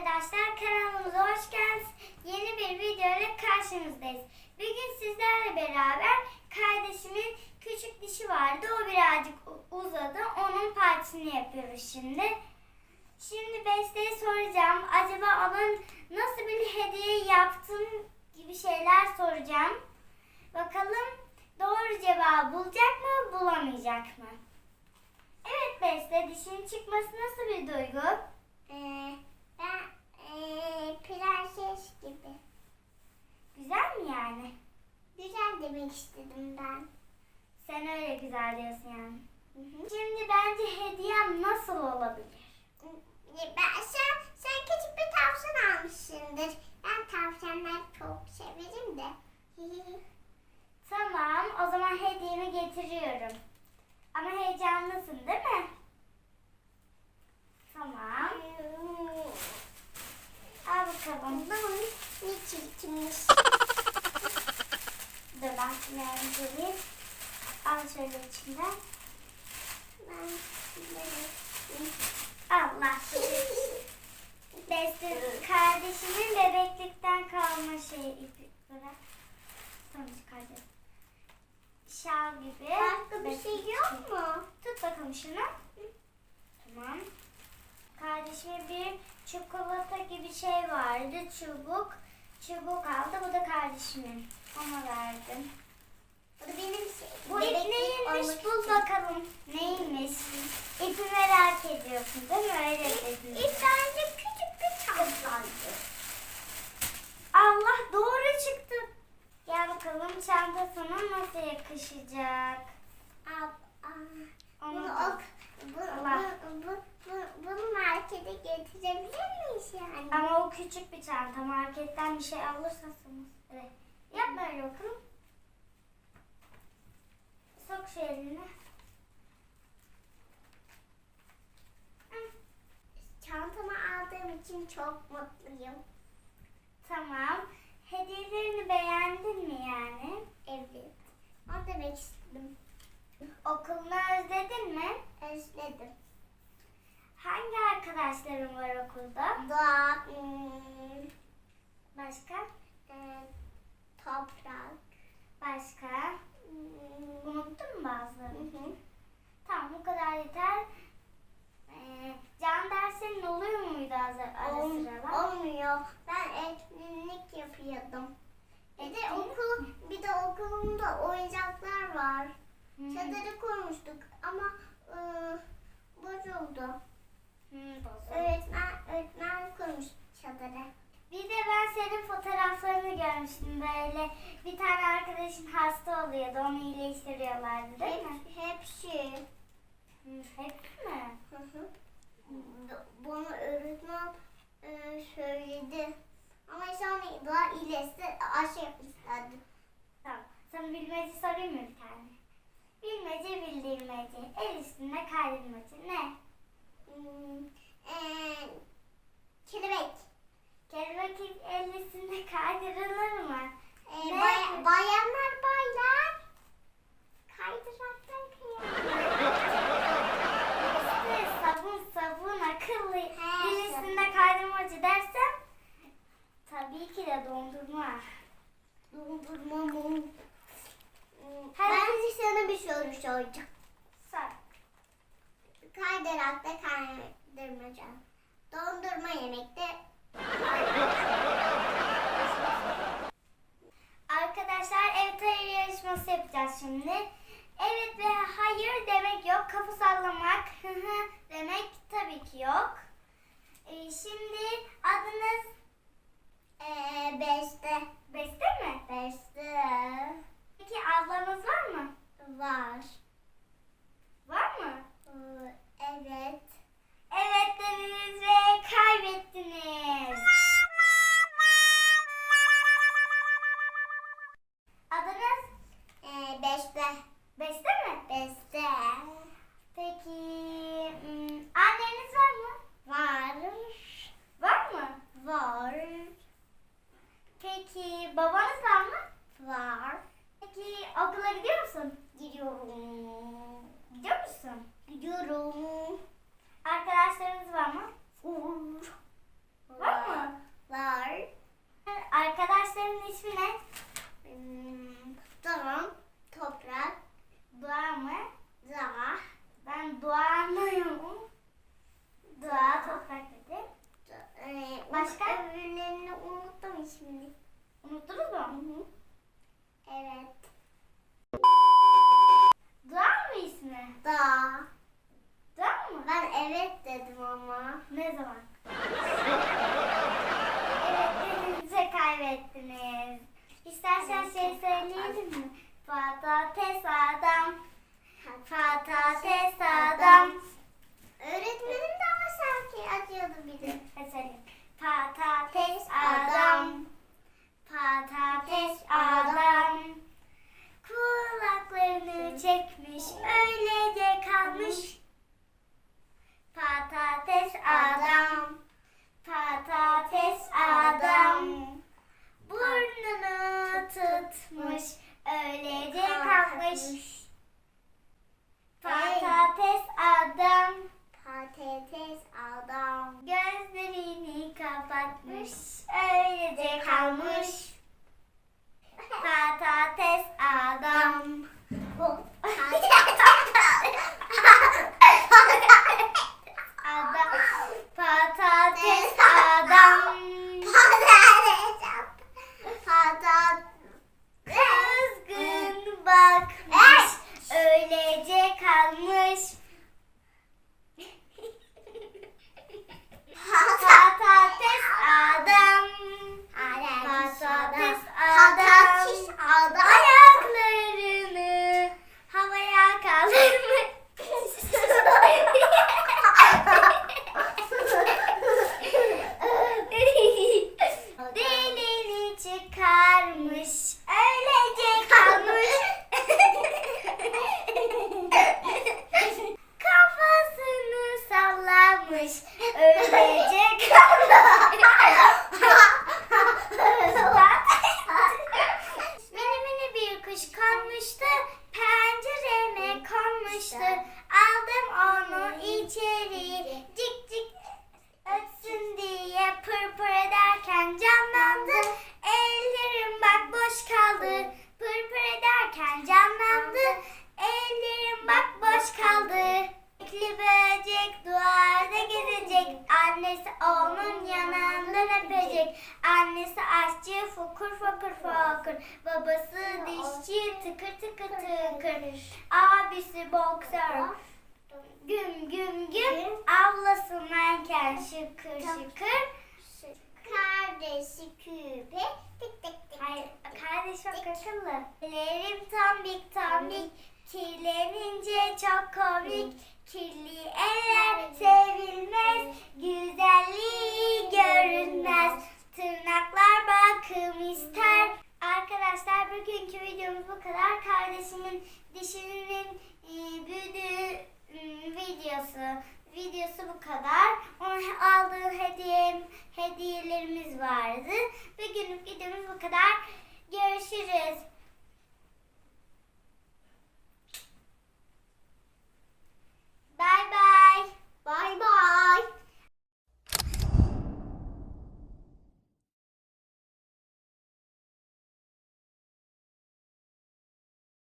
arkadaşlar kanalımıza hoş geldiniz. Yeni bir video ile karşınızdayız. Bugün sizlerle beraber kardeşimin küçük dişi vardı. O birazcık uzadı. Onun partisini yapıyoruz şimdi. Şimdi Beste'ye soracağım. Acaba ona nasıl bir hediye yaptım gibi şeyler soracağım. Bakalım doğru cevabı bulacak mı bulamayacak mı? Evet Beste dişinin çıkması nasıl bir duygu? Ee, ben ee, prenses gibi. Güzel mi yani? Güzel demek istedim ben. Sen öyle güzel diyorsun yani. Şimdi bence hediyem nasıl olabilir? Ben, sen, sen küçük bir tavşan almışsındır. Ben tavşanları çok severim de. Tamam, o zaman hediyemi getiriyorum. Ama heyecanlısın değil mi? Tamam. Al bakalım. Bunun ne çirkinmiş. Dur ben şunları vereyim. Al şöyle içinden. Ben Allah. Beste kardeşimin bebeklikten kalma şey ipi bırak. Tamam çıkardım. Şal gibi. Başka bir şey yok mu? Tut bakalım şunu. Tamam. Kardeşime bir çikolata gibi şey vardı. Çubuk. Çubuk aldı. Bu da kardeşimin. Ona verdim. Bu da benim şey. Bu ip neymiş? Bul için. bakalım. Neymiş? İpi merak ediyorsun değil mi? Öyle dedin. İlk bence küçük bir tavşandı. Allah doğru çıktı. Gel bakalım çanta sana nasıl yakışacak. Ab. Onu Bunu ok, bu, Allah. bu, bu, bu, bunu markete getirebilir miyiz yani? Ama o küçük bir çanta. Marketten bir şey alırsanız. Evet. Yap böyle bakalım. Sok şu elini. Çantamı aldığım için çok mutluyum. Tamam. Hediyelerini beğendin mi yani? Evet. Onu demek istedim. Okulunu özledin mi? Özledim. Hangi arkadaşların var okulda? Doğa, Başka? e, toprak. Başka? hmm, Unuttun mu bazılarını? hı hı. Tamam bu kadar yeter. Ee, can derslerin oluyor muydu az ara Ol- sıralar? olmuyor. Ben etkinlik yapıyordum. Bir de okul, bir de okulumda oyuncaklar var. Hı. Çadırı kurmuştuk ama e, bozuldu. Hı, bozuldu. Öğretmen, öğretmen kurmuş çadırı. Bir de ben senin görmüştüm böyle. Bir tane arkadaşın hasta oluyordu. Onu iyileştiriyorlardı değil mi? Hep, hepsi. Hı, hepsi mi? Hı hı. Bu- Bunu öğretmen e, söyledi. Ama sonra daha iyileşti aşı yapmışlardı. Tamam. Sana bilmece sorayım mı bir tane? Bilmece bildirmece. El üstünde kaydırmacı. Ne? Hmm, e, kelebek. Kelebek el üstünde kaydırılır mı? E, Ne? bay- bayanlar baylar. Kaydıraktan İşte sabun sabun akıllı. Üstünde kaydırmacı dersem tabii ki de dondurma. Dondurma mı? Hadi. Ben sana bir soru soracağım. Sor. Kaydırakta kaydırmaca. Dondurma yemekte. Arkadaşlar evet hayır yarışması yapacağız şimdi. Evet ve hayır demek yok. Kafa sallamak demek tabii ki yok. Ee, şimdi adınız Ee, beşte. Beste mi? Beşte. Peki ablanız var mı? Var. Var mı? Okula gidiyor musun? Gidiyorum. Gidiyor musun? Gidiyorum. Arkadaşlarınız var mı? Var. Var mı? Var. Arkadaşlarının ismi ne? Hmm, Doğan, Toprak, Doğa mı? Doğa. Ben Doğa anlıyorum. Doğa, Toprak dedi. Ee, Başka? Öbürlerini unuttum ismini. Unuttunuz mu? Hı hı. Evet. Da. Da mı? Ben evet dedim ama. Ne zaman? evet dediğinize kaybettiniz. İstersen şey söyleyelim mi? Patates adam. Patates adam. Öğretmenim de ama sanki atıyordu bir de. Patates adam. Patates kalmış. Patates adam, Patates adam. gözlerini kapatmış, öylece kalmış. Patates adam. Adam, patates adam. Kızgın bakmış, öylece kalmış. Patates adam. Patates adam. Ayaklarını havaya kaldırmış. Dilini çıkarmış, öylece kalmış. Kafasını kalmış. öpecek. Annesi aşçı fokur fokur fokur. Babası dişçi tıkır tıkır tıkır. Abisi boksör. Güm güm güm avlasınlarken şıkır şıkır. Kardeşi küpe tık tık tık. Hayır, kardeş çok akıllı. Ellerim tombik tombik, kirlenince çok komik. Kirli eller sevilmez, güzelliği görünmez. Tırnaklar bakım ister. Arkadaşlar bugünkü videomuz bu kadar. Kardeşimin dişinin e, büyüdüğü e, videosu videosu bu kadar. Ona aldığı hediye hediyelerimiz vardı. Bugünlük videomuz bu kadar. Görüşürüz.